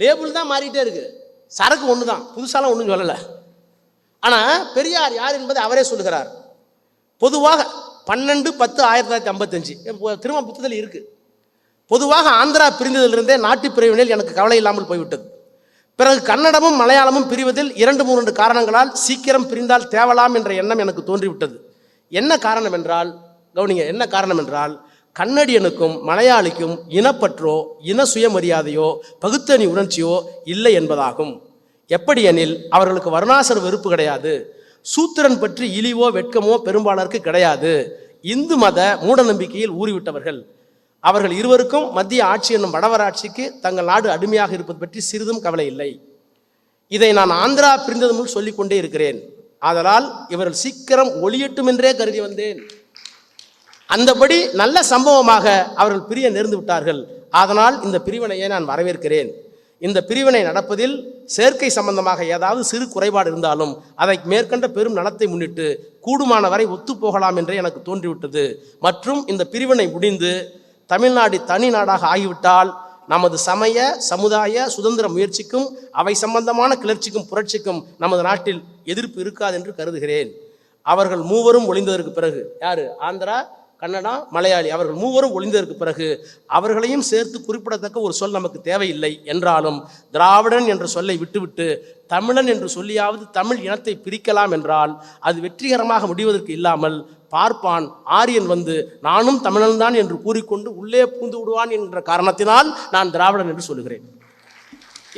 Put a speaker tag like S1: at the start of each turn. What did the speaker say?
S1: Label தான் மாறிட்டே இருக்கு. சரக்கு ஒன்று தான் புதுசாலாம் ஒன்றும் சொல்லலை. ஆனால் பெரியார் யார் என்பதை அவரே சொல்லுகிறார். பொதுவாக பன்னெண்டு பத்து ஆயிரத்தி தொள்ளாயிரத்தி ஐம்பத்தஞ்சு. திரும்ப புத்தத்தில் இருக்குது பொதுவாக ஆந்திரா பிரிந்ததிலிருந்தே நாட்டு பிரிவினில் எனக்கு கவலை இல்லாமல் போய்விட்டது. பிறகு கன்னடமும் மலையாளமும் பிரிவதில் இரண்டு மூன்று காரணங்களால் சீக்கிரம் பிரிந்தால் தேவலாம் என்ற எண்ணம் எனக்கு தோன்றிவிட்டது. என்ன காரணம் என்றால் கவுனிங்க என்ன காரணம் என்றால் கன்னடியனுக்கும் மலையாளிக்கும் இனப்பற்றோ இன சுயமரியாதையோ பகுத்தணி உணர்ச்சியோ இல்லை என்பதாகும். எப்படி எனில் அவர்களுக்கு வருணாசர வெறுப்பு கிடையாது. சூத்திரன் பற்றி இழிவோ வெட்கமோ பெரும்பாலருக்கு கிடையாது. இந்து மத மூடநம்பிக்கையில் ஊறிவிட்டவர்கள். அவர்கள் இருவருக்கும் மத்திய ஆட்சி என்னும் வடவராட்சிக்கு தங்கள் நாடு அடிமையாக இருப்பது பற்றி சிறிதும் கவலை இல்லை. இதை நான் ஆந்திரா பிரிந்தது முன் சொல்லிக் கொண்டே இருக்கிறேன். ஆதலால் இவர்கள் சீக்கிரம் ஒளியட்டும் என்றே கருதி வந்தேன். அந்தபடி நல்ல சம்பவமாக அவர்கள் பிரிய நேர்ந்து விட்டார்கள். அதனால் இந்த பிரிவினையை நான் வரவேற்கிறேன். இந்த பிரிவினை நடப்பதில் சேர்க்கை சம்பந்தமாக ஏதாவது சிறு குறைபாடு இருந்தாலும் அதை மேற்கண்ட பெரும் நலத்தை முன்னிட்டு கூடுமான வரை ஒத்துப்போகலாம் என்றே எனக்கு தோன்றிவிட்டது. மற்றும் இந்த பிரிவினை முடிந்து தமிழ்நாடு தனி நாடாக ஆகிவிட்டால் நமது சமய சமுதாய சுதந்திர முயற்சிக்கும் அவை சம்பந்தமான கிளர்ச்சிக்கும் புரட்சிக்கும் நமது நாட்டில் எதிர்ப்பு இருக்காது என்று கருதுகிறேன். அவர்கள் மூவரும் ஒளிந்ததற்கு பிறகு. யாரு? ஆந்திரா கன்னடா மலையாளி அவர்கள் மூவரும் ஒளிந்ததற்கு பிறகு அவர்களையும் சேர்த்து குறிப்பிடத்தக்க ஒரு சொல் நமக்கு தேவையில்லை என்றாலும் திராவிடன் என்ற சொல்லை விட்டுவிட்டு தமிழன் என்று சொல்லியாவது தமிழ் இனத்தை பிரிக்கலாம் என்றால் அது வெற்றிகரமாக முடிவதற்கு இல்லாமல் பார்ப்பான் ஆரியன் வந்து நானும் தமிழன்தான் என்று கூறிக்கொண்டு உள்ளே பூந்து விடுவான் என்ற காரணத்தினால் நான் திராவிடன் என்று சொல்லுகிறேன்.